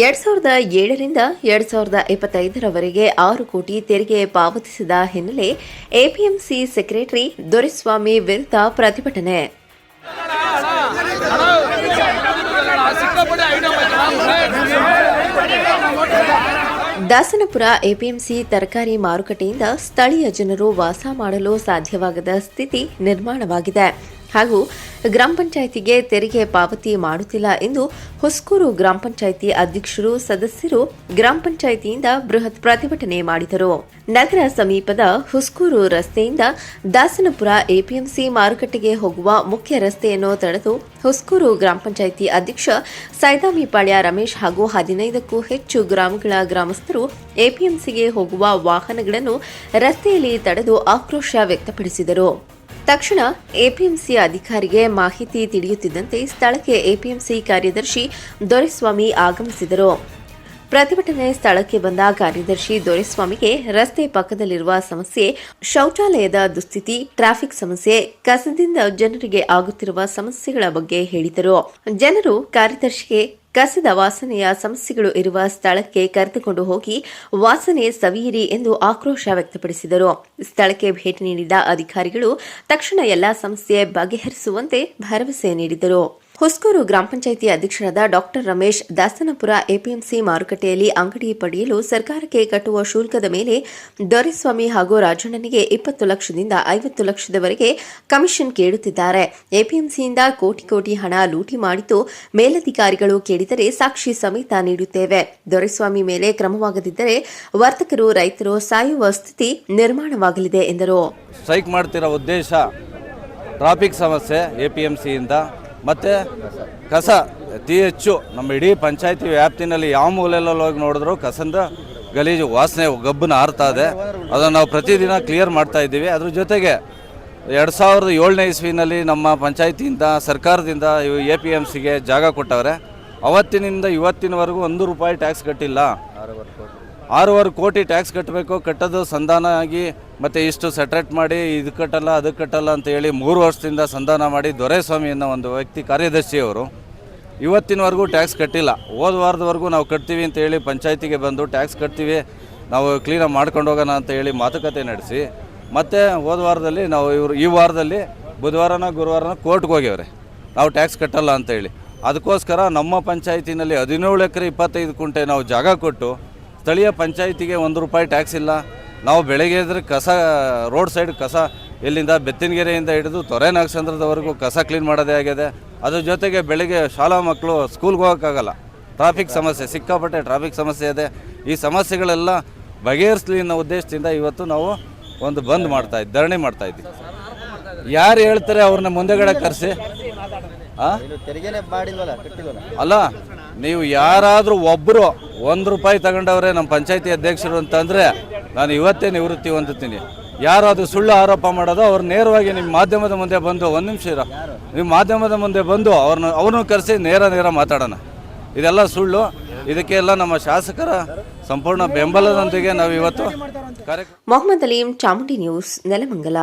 ಎರಡ್ ಸಾವಿರದ ಏಳರಿಂದ ಎರಡ್ ಸಾವಿರದ ಇಪ್ಪತ್ತೈದರವರೆಗೆ ಆರು ಕೋಟಿ ತೆರಿಗೆ ಪಾವತಿಸಿದ ಹಿನ್ನೆಲೆ ಎಪಿಎಂಸಿ ಸೆಕ್ರೆಟರಿ ದೊರೆಸ್ವಾಮಿ ವಿರುದ್ಧ ಪ್ರತಿಭಟನೆ. ದಾಸನಪುರ ಎಪಿಎಂಸಿ ತರಕಾರಿ ಮಾರುಕಟ್ಟೆಯಿಂದ ಸ್ಥಳೀಯ ಜನರು ವಾಸ ಮಾಡಲು ಸಾಧ್ಯವಾಗದ ಸ್ಥಿತಿ ನಿರ್ಮಾಣವಾಗಿದೆ. ಹಾಗೂ ಗ್ರಾಮ ಪಂಚಾಯಿತಿಗೆ ತೆರಿಗೆ ಪಾವತಿ ಮಾಡುತ್ತಿಲ್ಲ ಎಂದು ಹೊಸಕೂರು ಗ್ರಾಮ ಪಂಚಾಯಿತಿ ಅಧ್ಯಕ್ಷರು, ಸದಸ್ಯರು ಗ್ರಾಮ ಪಂಚಾಯಿತಿಯಿಂದ ಬೃಹತ್ ಪ್ರತಿಭಟನೆ ಮಾಡಿದರು. ನಗರ ಸಮೀಪದ ಹುಸ್ಕೂರು ರಸ್ತೆಯಿಂದ ದಾಸನಪುರ ಎಪಿಎಂಸಿ ಮಾರುಕಟ್ಟೆಗೆ ಹೋಗುವ ಮುಖ್ಯ ರಸ್ತೆಯನ್ನು ತಡೆದು ಹುಸ್ಕೂರು ಗ್ರಾಮ ಪಂಚಾಯಿತಿ ಅಧ್ಯಕ್ಷ ಸೈದಾಮಿಪಾಳ್ಯ ರಮೇಶ್ ಹಾಗೂ ಹದಿನೈದಕ್ಕೂ ಹೆಚ್ಚು ಗ್ರಾಮಗಳ ಗ್ರಾಮಸ್ಥರು ಎಪಿಎಂಸಿಗೆ ಹೋಗುವ ವಾಹನಗಳನ್ನು ರಸ್ತೆಯಲ್ಲಿ ತಡೆದು ಆಕ್ರೋಶ ವ್ಯಕ್ತಪಡಿಸಿದರು. ತಕ್ಷಣ ಎಪಿಎಂಸಿ ಅಧಿಕಾರಿಗೆ ಮಾಹಿತಿ ತಿಳಿಯುತ್ತಿದ್ದಂತೆ ಸ್ಥಳಕ್ಕೆ ಎಪಿಎಂಸಿ ಕಾರ್ಯದರ್ಶಿ ದೊರೆಸ್ವಾಮಿ ಆಗಮಿಸಿದರು. ಪ್ರತಿಭಟನೆ ಸ್ಥಳಕ್ಕೆ ಬಂದ ಕಾರ್ಯದರ್ಶಿ ದೊರೆಸ್ವಾಮಿಗೆ ರಸ್ತೆ ಪಕ್ಕದಲ್ಲಿರುವ ಸಮಸ್ಯೆ, ಶೌಚಾಲಯದ ದುಸ್ಥಿತಿ, ಟ್ರಾಫಿಕ್ ಸಮಸ್ಯೆ, ಕಸದಿಂದ ಜನರಿಗೆ ಆಗುತ್ತಿರುವ ಸಮಸ್ಯೆಗಳ ಬಗ್ಗೆ ಹೇಳಿದರು. ಜನರು ಕಾರ್ಯದರ್ಶಿಗೆ ಕಸದ ವಾಸನೆಯ ಸಮಸ್ಯೆಗಳು ಇರುವ ಸ್ಥಳಕ್ಕೆ ಕರೆದುಕೊಂಡು ಹೋಗಿ ವಾಸನೆ ಸವಿಯಿರಿ ಎಂದು ಆಕ್ರೋಶ ವ್ಯಕ್ತಪಡಿಸಿದರು. ಸ್ಥಳಕ್ಕೆ ಭೇಟಿ ನೀಡಿದ ಅಧಿಕಾರಿಗಳು ತಕ್ಷಣ ಎಲ್ಲಾ ಸಮಸ್ಯೆ ಬಗೆಹರಿಸುವಂತೆ ಭರವಸೆ ನೀಡಿದರು. ಹೊಸಕೂರು ಗ್ರಾಮ ಪಂಚಾಯಿತಿ ಅಧ್ಯಕ್ಷರಾದ ಡಾಕ್ಟರ್ ರಮೇಶ್ ದಾಸನಪುರ ಎಪಿಎಂಸಿ ಮಾರುಕಟ್ಟೆಯಲ್ಲಿ ಅಂಗಡಿ ಪಡೆಯಲು ಸರ್ಕಾರಕ್ಕೆ ಕಟ್ಟುವ ಶುಲ್ಕದ ಮೇಲೆ ದೊರೆಸ್ವಾಮಿ ಹಾಗೂ ರಾಜಣ್ಣನಿಗೆ ಇಪ್ಪತ್ತು ಲಕ್ಷದಿಂದ ಐವತ್ತು ಲಕ್ಷದವರೆಗೆ ಕಮಿಷನ್ ಕೇಳುತ್ತಿದ್ದಾರೆ. ಎಪಿಎಂಸಿಯಿಂದ ಕೋಟಿ ಕೋಟಿ ಹಣ ಲೂಟಿ ಮಾಡಿದ್ದು ಮೇಲಧಿಕಾರಿಗಳು ಕೇಳಿದರೆ ಸಾಕ್ಷಿ ಸಮೇತ ನೀಡುತ್ತೇವೆ. ದೊರೆಸ್ವಾಮಿ ಮೇಲೆ ಕ್ರಮವಾಗದಿದ್ದರೆ ವರ್ತಕರು ರೈತರು ಸಾಯುವ ಸ್ಥಿತಿ ನಿರ್ಮಾಣವಾಗಲಿದೆ ಎಂದರು. ಸ್ಟ್ರೈಕ್ ಮಾಡ್ತಿರೋ ಉದ್ದೇಶ ಟ್ರಾಫಿಕ್ ಸಮಸ್ಯೆ ಎ ಪಿ ಎಂ ಸಿಯಿಂದ ಮತ್ತು ಕಸ ಅತಿ ಹೆಚ್ಚು. ನಮ್ಮ ಇಡೀ ಪಂಚಾಯತಿ ವ್ಯಾಪ್ತಿನಲ್ಲಿ ಯಾವ ಮೂಲೆಯಲ್ಲಿ ಹೋಗಿ ನೋಡಿದ್ರು ಕಸದ ಗಲೀಜು ವಾಸನೆ ಗಬ್ಬನ ಹಾರ್ತಾ ಇದೆ. ಅದನ್ನು ನಾವು ಪ್ರತಿದಿನ ಕ್ಲಿಯರ್ ಮಾಡ್ತಾ ಇದ್ದೀವಿ. ಅದ್ರ ಜೊತೆಗೆ ಎರಡು ಸಾವಿರದ ಏಳನೇ ಇಸ್ವಿನಲ್ಲಿ ನಮ್ಮ ಪಂಚಾಯತಿಯಿಂದ, ಸರ್ಕಾರದಿಂದ ಎ ಪಿ ಎಂ ಸಿಗೆ ಜಾಗ ಕೊಟ್ಟವ್ರೆ. ಅವತ್ತಿನಿಂದ ಇವತ್ತಿನವರೆಗೂ ಒಂದು ರೂಪಾಯಿ ಟ್ಯಾಕ್ಸ್ ಕಟ್ಟಿಲ್ಲ. ಆರೂವರೆ ಕೋಟಿ ಟ್ಯಾಕ್ಸ್ ಕಟ್ಟಬೇಕು, ಕಟ್ಟೋದು ಸಂಧಾನ ಆಗಿ ಮತ್ತು ಇಷ್ಟು ಸೆಟ್ರೇಟ್ ಮಾಡಿ ಇದು ಕಟ್ಟಲ್ಲ, ಅದು ಕಟ್ಟಲ್ಲ ಅಂತ ಹೇಳಿ ಮೂರು ವರ್ಷದಿಂದ ಸಂಧಾನ ಮಾಡಿ ದೊರೆಸ್ವಾಮಿ ಅನ್ನೋ ಒಂದು ವ್ಯಕ್ತಿ ಕಾರ್ಯದರ್ಶಿಯವರು ಇವತ್ತಿನವರೆಗೂ ಟ್ಯಾಕ್ಸ್ ಕಟ್ಟಿಲ್ಲ. ಹೋದ ವಾರದವರೆಗೂ ನಾವು ಕಟ್ತೀವಿ ಅಂತ ಹೇಳಿ ಪಂಚಾಯತಿಗೆ ಬಂದು ಟ್ಯಾಕ್ಸ್ ಕಟ್ತೀವಿ, ನಾವು ಕ್ಲೀನಾಗಿ ಮಾಡ್ಕೊಂಡು ಹೋಗೋಣ ಅಂತ ಹೇಳಿ ಮಾತುಕತೆ ನಡೆಸಿ, ಮತ್ತು ಹೋದ ವಾರದಲ್ಲಿ ನಾವು ಇವರು ಈ ವಾರದಲ್ಲಿ ಬುಧವಾರನ ಗುರುವಾರನ ಕೋರ್ಟ್ಗೆ ಹೋಗ್ಯವ್ರೆ. ನಾವು ಟ್ಯಾಕ್ಸ್ ಕಟ್ಟಲ್ಲ ಅಂತ ಹೇಳಿ. ಅದಕ್ಕೋಸ್ಕರ ನಮ್ಮ ಪಂಚಾಯತಿನಲ್ಲಿ ಹದಿನೇಳು ಎಕರೆ ಇಪ್ಪತ್ತೈದು ಕುಂಟೆ ನಾವು ಜಾಗ ಕೊಟ್ಟು ಸ್ಥಳೀಯ ಪಂಚಾಯಿತಿಗೆ ಒಂದು ರೂಪಾಯಿ ಟ್ಯಾಕ್ಸ್ ಇಲ್ಲ. ನಾವು ಬೆಳಗ್ಗೆ ಎದ್ರೆ ಕಸ ರೋಡ್ ಸೈಡ್ ಕಸ ಇಲ್ಲಿಂದ ಬೆತ್ತಿನಗೆರೆಯಿಂದ ಹಿಡಿದು ತೊರೆ ನಾಗಸಂದ್ರದವರೆಗೂ ಕಸ ಕ್ಲೀನ್ ಮಾಡೋದೇ ಆಗಿದೆ. ಅದ್ರ ಜೊತೆಗೆ ಬೆಳಗ್ಗೆ ಶಾಲಾ ಮಕ್ಕಳು ಸ್ಕೂಲ್ಗೆ ಹೋಗೋಕ್ಕಾಗಲ್ಲ. ಟ್ರಾಫಿಕ್ ಸಮಸ್ಯೆ ಸಿಕ್ಕಾಪಟ್ಟೆ ಟ್ರಾಫಿಕ್ ಸಮಸ್ಯೆ ಇದೆ. ಈ ಸಮಸ್ಯೆಗಳೆಲ್ಲ ಬಗೆಹರಿಸಲಿ ಅನ್ನೋ ಉದ್ದೇಶದಿಂದ ಇವತ್ತು ನಾವು ಒಂದು ಬಂದ್ ಮಾಡ್ತಾ ಇದ್ವಿ ಧರಣಿ ಮಾಡ್ತಾ ಇದ್ದೀವಿ. ಯಾರು ಹೇಳ್ತಾರೆ ಅವ್ರನ್ನ ಮುಂದೆಗಡೆ ಕರೆಸಿ? ತೆರಿಗೆನೆ ಮಾಡಿಲ್ವಲ್ಲ ಅಲ್ಲ ನೀವು ಯಾರಾದರೂ ಒಬ್ಬರು ಒಂದು ರೂಪಾಯಿ ತಗೊಂಡವ್ರೆ ನಮ್ಮ ಪಂಚಾಯತಿ ಅಧ್ಯಕ್ಷರು ಅಂತಂದರೆ ನಾನು ಇವತ್ತೇ ನಿವೃತ್ತಿ ಹೊಂದುತ್ತೀನಿ. ಯಾರಾದರೂ ಅದು ಸುಳ್ಳು ಆರೋಪ ಮಾಡೋದು ಅವ್ರು ನೇರವಾಗಿ ನಿಮ್ಮ ಮಾಧ್ಯಮದ ಮುಂದೆ ಬಂದು ಒಂದು ನಿಮಿಷ ಇರೋ. ನಿಮ್ಮ ಮಾಧ್ಯಮದ ಮುಂದೆ ಬಂದು ಅವ್ರನ್ನ ಅವ್ರನ್ನೂ ಕರೆಸಿ ನೇರ ನೇರ ಮಾತಾಡೋಣ. ಇದೆಲ್ಲ ಸುಳ್ಳು. ಇದಕ್ಕೆಲ್ಲ ನಮ್ಮ ಶಾಸಕರ ಸಂಪೂರ್ಣ ಬೆಂಬಲದೊಂದಿಗೆ ನಾವು ಇವತ್ತು ಮೊಹಮ್ಮದ್ ಅಲೀಂ ಚಾಮುಂಡಿ ನ್ಯೂಸ್ ನೆಲಮಂಗಲ.